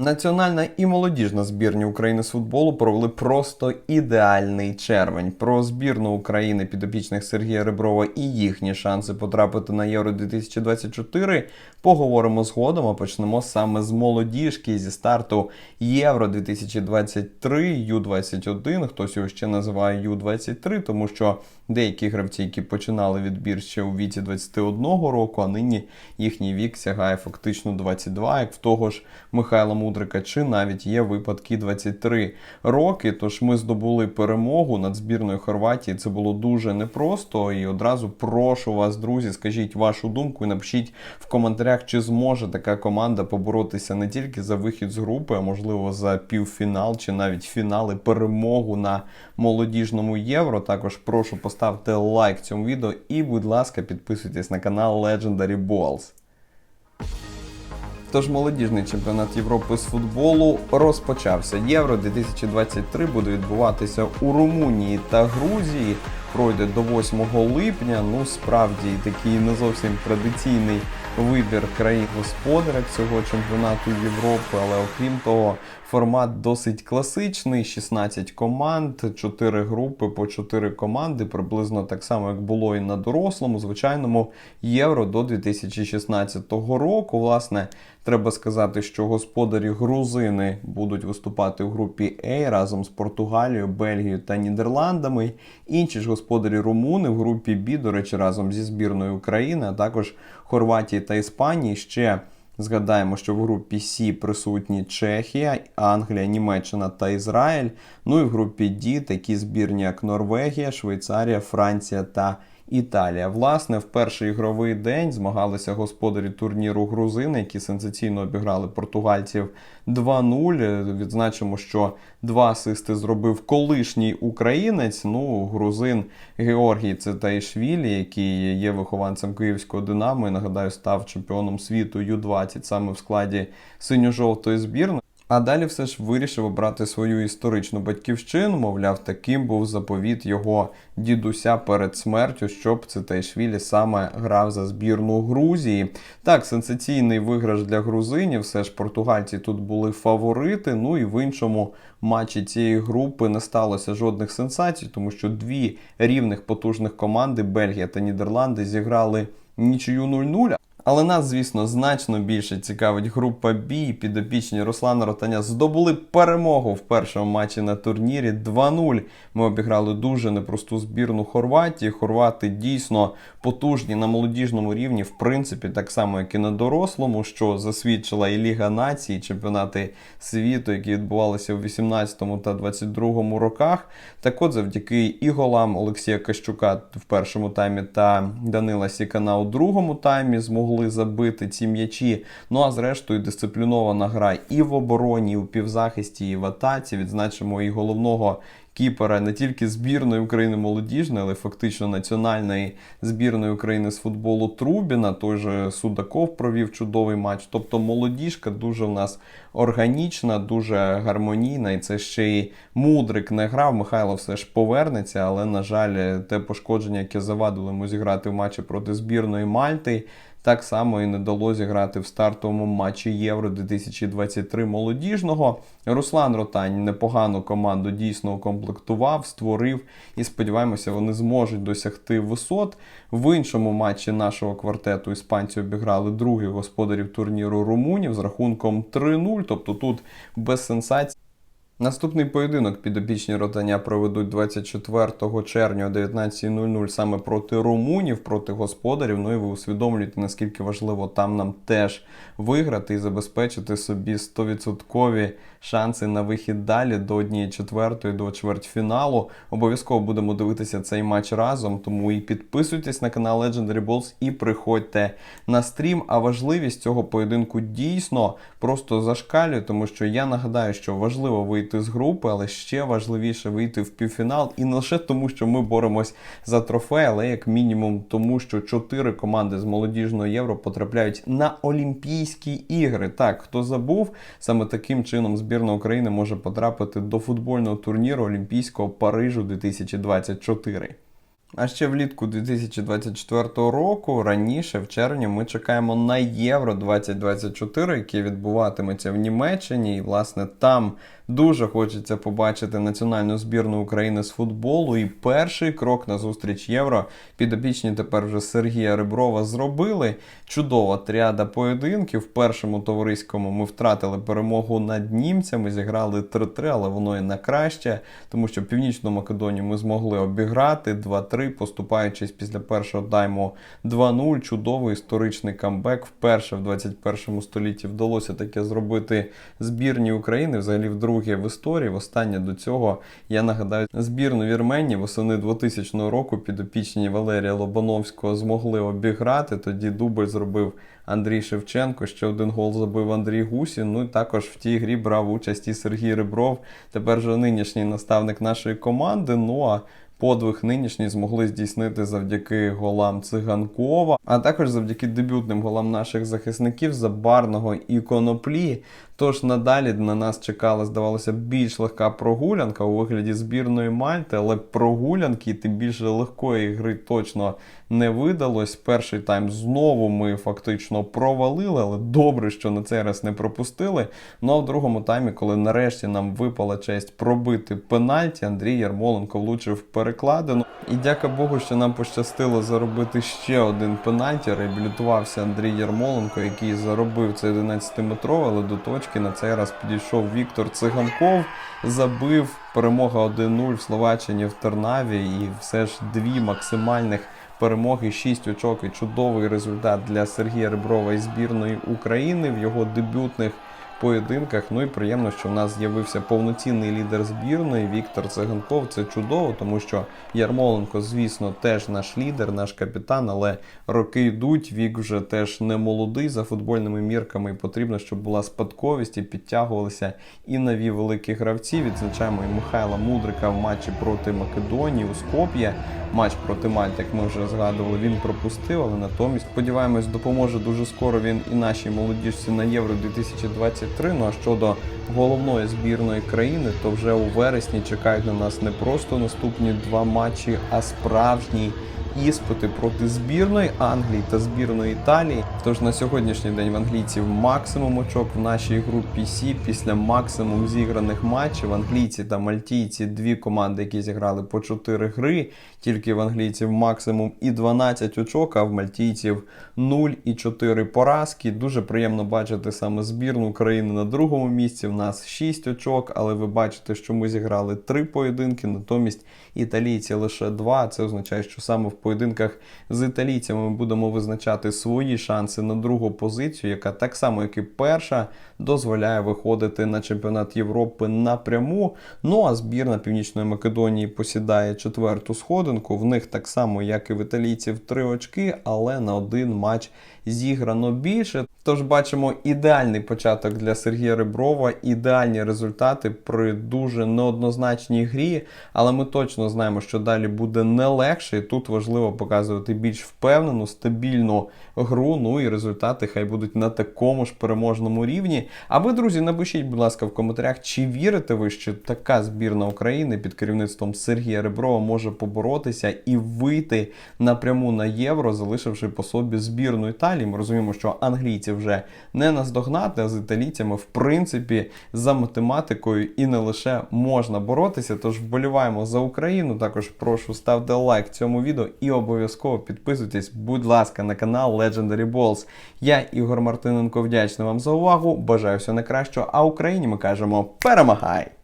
Національна і молодіжна збірні України з футболу провели просто ідеальний червень. Про збірну України підопічних Сергія Реброва і їхні шанси потрапити на Євро 2024 поговоримо згодом. А почнемо саме з молодіжки зі старту Євро 2023 Ю-21. Хтось його ще називає Ю-23, тому що деякі гравці, які починали відбір ще у віці 21 року, а нині їхній вік сягає фактично 22, як в того ж Михайла Мудрика, чи навіть є випадки 23 роки. Тож ми здобули перемогу над збірною Хорватії. Це було дуже непросто. І одразу прошу вас, друзі, скажіть вашу думку і напишіть в коментарях, чи зможе така команда поборотися не тільки за вихід з групи, а можливо за півфінал чи навіть фінали перемогу на молодіжному євро. Також прошу поставити лайк цьому відео і, будь ласка, підписуйтесь на канал Legendary Balls. Тож молодіжний чемпіонат Європи з футболу розпочався. Євро 2023 буде відбуватися у Румунії та Грузії. Пройде до 8 липня. Ну справді такий не зовсім традиційний вибір країн господарок цього чемпіонату Європи. Але окрім того, формат досить класичний: 16 команд, 4 групи по 4 команди, приблизно так само, як було і на дорослому, звичайному євро до 2016 року. Власне, треба сказати, що господарі грузини будуть виступати в групі А разом з Португалією, Бельгією та Нідерландами. Інші ж господарі румуни в групі Б, до речі, разом зі збірною України, а також Хорватії та Іспанії ще. Згадаємо, що в групі С присутні Чехія, Англія, Німеччина та Ізраїль. Ну і в групі Д такі збірні, як Норвегія, Швейцарія, Франція та Італія. Власне, в перший ігровий день змагалися господарі турніру грузини, які сенсаційно обіграли португальців 2-0. Відзначимо, що два асисти зробив колишній українець. Ну, грузин Георгій Цетаїшвілі, який є вихованцем київського Динамо і нагадаю, став чемпіоном світу Ю-20 саме в складі синьо-жовтої збірної. А далі все ж вирішив обрати свою історичну батьківщину. Мовляв, таким був заповіт його дідуся перед смертю, щоб Цитайшвілі саме грав за збірну Грузії. Так, сенсаційний виграш для грузинів. Все ж португальці тут були фаворити. Ну і в іншому матчі цієї групи не сталося жодних сенсацій, тому що дві рівних потужних команди Бельгія та Нідерланди зіграли нічию 0-0. Але нас, звісно, значно більше цікавить група Б. Підопічні Руслана Ротаня здобули перемогу в першому матчі на турнірі 2-0. Ми обіграли дуже непросту збірну Хорватії. Хорвати дійсно потужні на молодіжному рівні, в принципі, так само, як і на дорослому, що засвідчила і Ліга націй, і чемпіонати світу, які відбувалися у 18 та 22 роках. Так от, завдяки і голам Олексія Кащука в першому таймі та Данила Сікана у другому таймі змогли забити ці м'ячі. Ну а зрештою дисциплінована гра і в обороні, і в півзахисті, і в атаці. Відзначимо і головного кіпера не тільки збірної України молодіжної, але фактично національної збірної України з футболу Трубіна. Той же Судаков провів чудовий матч. Тобто молодіжка дуже в нас органічна, дуже гармонійна, і це ще й мудрик не грав. Михайло все ж повернеться, але, на жаль, те пошкодження, яке завадило йому зіграти в матчі проти збірної Мальти. Так само і не дало зіграти в стартовому матчі Євро 2023 молодіжного. Руслан Ротань непогану команду дійсно укомплектував, створив і сподіваємося, вони зможуть досягти висот. В іншому матчі нашого квартету іспанці обіграли других господарів турніру румунів з рахунком 3-0. Тобто тут без сенсацій. Наступний поєдинок підопічні ротання проведуть 24 червня о 19.00 саме проти румунів, проти господарів. Ну і ви усвідомлюєте, наскільки важливо там нам теж виграти і забезпечити собі 100% шанси на вихід далі до 1-4 до чвертьфіналу. Обов'язково будемо дивитися цей матч разом. Тому і підписуйтесь на канал Legendary Balls і приходьте на стрім. А важливість цього поєдинку дійсно просто зашкалює, тому що я нагадаю, що важливо вийти вийти з групи, але ще важливіше вийти в півфінал. І не лише тому, що ми боремось за трофей, але як мінімум тому, що чотири команди з молодіжного євро потрапляють на Олімпійські ігри. Так, хто забув, саме таким чином збірна України може потрапити до футбольного турніру Олімпійського Парижу 2024. А ще влітку 2024 року, раніше, в червні, ми чекаємо на Євро 2024, яке відбуватиметься в Німеччині. І, власне, там дуже хочеться побачити національну збірну України з футболу. І перший крок на зустріч Євро підопічні тепер вже Сергія Реброва зробили. Чудова тріада поєдинків. В першому товариському ми втратили перемогу над німцями, зіграли 3-3, але воно і на краще, тому що Північну Македонію ми змогли обіграти 2-3, поступаючись після першого тайму 2-0. Чудовий історичний камбек. Вперше в 21 столітті вдалося таке зробити збірні України, взагалі вдруге в історії. Востаннє до цього я нагадаю збірну Вірменії восени 2000 року підопічні Валерія Лобановського змогли обіграти. Тоді дубль зробив Андрій Шевченко. Ще один гол забив Андрій Гусін. Ну і також в тій грі брав участь і Сергій Ребров. Тепер же нинішній наставник нашої команди. Ну а Подвиг нинішній змогли здійснити завдяки голам Циганкова, а також завдяки дебютним голам наших захисників Забарного і Коноплі. Тож надалі на нас чекала, здавалося, більш легка прогулянка у вигляді збірної Мальти, але прогулянки, тим більше легкої гри точно не видалось. Перший тайм знову ми фактично провалили, але добре, що на цей раз не пропустили. Ну а в другому таймі, коли нарешті нам випала честь пробити пенальті, Андрій Ярмоленко влучив перекладину. І дяка Богу, що нам пощастило заробити ще один пенальті. Реабілітувався Андрій Ярмоленко, який заробив цей 11-метровий, але до точки на цей раз підійшов Віктор Циганков, забив перемога 1-0 в Словаччині в Тернаві, і все ж дві максимальних. Перемоги 6 очок і чудовий результат для Сергія Реброва і збірної України в його дебютних поєдинках. Ну і приємно, що в нас з'явився повноцінний лідер збірної Віктор Циганков. Це чудово, тому що Ярмоленко, звісно, теж наш лідер, наш капітан, але роки йдуть. Вік вже теж не молодий за футбольними мірками. І потрібно, щоб була спадковість і підтягувалися і нові великі гравці. Відзначаємо і Михайла Мудрика в матчі проти Македонії у Скоп'є. Матч проти Мальти, як ми вже згадували, він пропустив, але натомість сподіваємось, допоможе дуже скоро він і нашій молодіжці на Євро 2023. Ну а щодо головної збірної країни, то вже у вересні чекають на нас не просто наступні два матчі, а справжній іспити проти збірної Англії та збірної Італії. Тож на сьогоднішній день в англійців максимум очок в нашій групі Сі після максимум зіграних матчів. Англійці та мальтійці дві команди, які зіграли по 4 гри. Тільки в англійців максимум і 12 очок, а в мальтійців 0 і 4 поразки. Дуже приємно бачити саме збірну України на другому місці. В нас 6 очок, але ви бачите, що ми зіграли 3 поєдинки, натомість італійці лише 2. Це означає, що саме в поєдинках з італійцями ми будемо визначати свої шанси на другу позицію, яка так само, як і перша, дозволяє виходити на чемпіонат Європи напряму. Ну а збірна Північної Македонії посідає четверту сходинку. В них так само, як і в італійців, три очки, але на один матч зіграно більше. Тож бачимо ідеальний початок для Сергія Реброва, ідеальні результати при дуже неоднозначній грі. Але ми точно знаємо, що далі буде не легше. І тут важливо показувати більш впевнену, стабільну гру. Ну і результати хай будуть на такому ж переможному рівні. А ви, друзі, напишіть, будь ласка, в коментарях, чи вірите ви, що така збірна України під керівництвом Сергія Реброва може поборотися і вийти напряму на євро, залишивши по собі збірну Італії. Ми розуміємо, що англійці вже не наздогнати, а з італійцями, в принципі, за математикою і не лише можна боротися. Тож вболіваємо за Україну. Також прошу ставте лайк цьому відео і обов'язково підписуйтесь, будь ласка, на канал Legendary Balls. Я Ігор Мартиненко вдячний вам за увагу. Бажаю всього найкращого. А Україні ми кажемо перемагай!